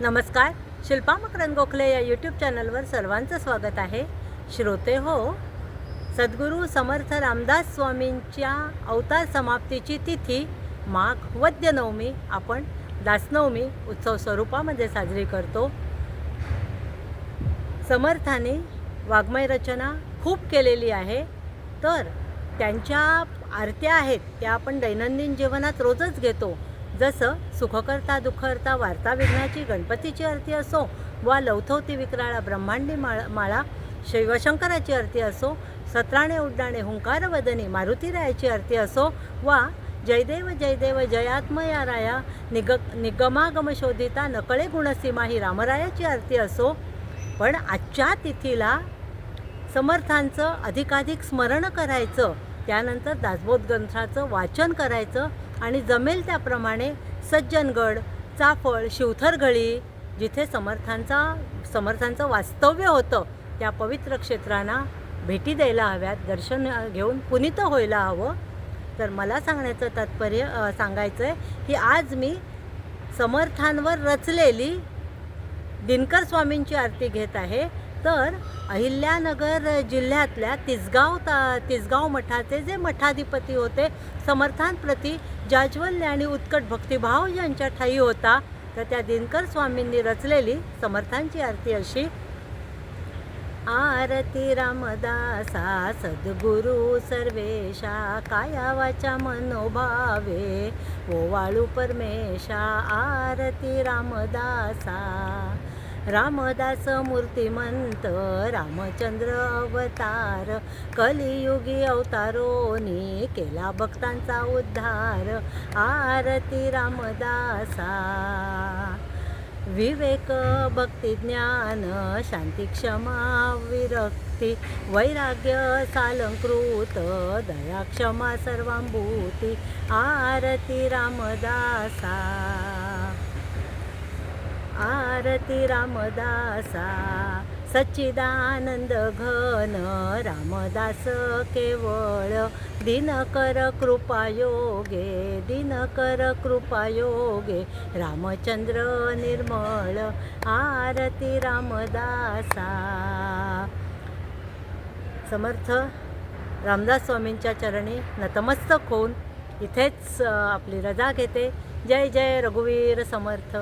नमस्कार शिल्पा मकरंद गोखले या यूट्यूब चॅनलवर सर्वांचं स्वागत आहे. श्रोते हो सद्गुरू समर्थ रामदास स्वामींच्या अवतार समाप्तीची तिथी माघ वद्य नवमी आपण दासनवमी उत्सव स्वरूपामध्ये साजरी करतो. समर्थाने वाङ्मय रचना खूप केलेली आहे. तर त्यांच्या आरत्या आहेत त्या आपण दैनंदिन जीवनात रोजच घेतो. जसं सुखकर्ता दुःखकर्ता वार्ता विघ्नाची गणपतीची आरती असो वा लवथवती विक्राळा ब्रह्मांडी माळा माळा शिवशंकराची आरती असो सत्राणे उड्डाणे हुंकार वदनी मारुतीरायाची आरती असो वा जयदेव जयदेव जयात्मया राया निग निगमागम शोधिता नकळे गुणसीमा ही रामरायाची आरती असो. पण आजच्या तिथीला समर्थांचं अधिकाधिक स्मरण करायचं त्यानंतर दासबोध ग्रंथाचं वाचन करायचं आणि जमेल त्याप्रमाणे सज्जनगड चाफळ शिवथरगळी जिथे समर्थांचा समर्थांचं वास्तव्य होतं त्या पवित्र क्षेत्रांना भेटी द्यायला हव्यात दर्शन घेऊन पुनित व्हायला हवं. तर मला सांगण्याचं तात्पर्य सांगायचं आहे की आज मी समर्थांवर रचलेली दिनकर स्वामींची आरती घेत आहे. तर अहिल्यानगर जिल्ह्यातल्या तिसगाव ता तिसगाव मठाचे जे मठाधिपती होते समर्थांप्रती जाज्वल्य आणि उत्कट भक्तिभाव यांच्या ठाई होता. तर त्या दिनकर स्वामींनी रचलेली समर्थांची आरती अशी. आरती रामदासा सद्गुरु सर्वेशा काया मनोभावे ओवाळू परमेशा आरती रामदासा. रामदास मूर्तिमंत रामचंद्र अवतार कलियुगी अवतारोनी केला भक्तांचा उद्धार आरती रामदासा. विवेक भक्ती ज्ञान शांती क्षमा विरक्ती वैराग्य सालंकृत दया क्षमा सर्वांभूती आरती रामदासा. आरती रामदासा सच्चिदानंद घन रामदास केवळ. दिनकर कृपायोगे दिनकर कृपायोगे रामचंद्र निर्मळ आरती रामदासा. समर्थ रामदास स्वामींच्या चरणी नतमस्तक होऊन इथेच आपली रजा घेते. जय जय रघुवीर समर्थ.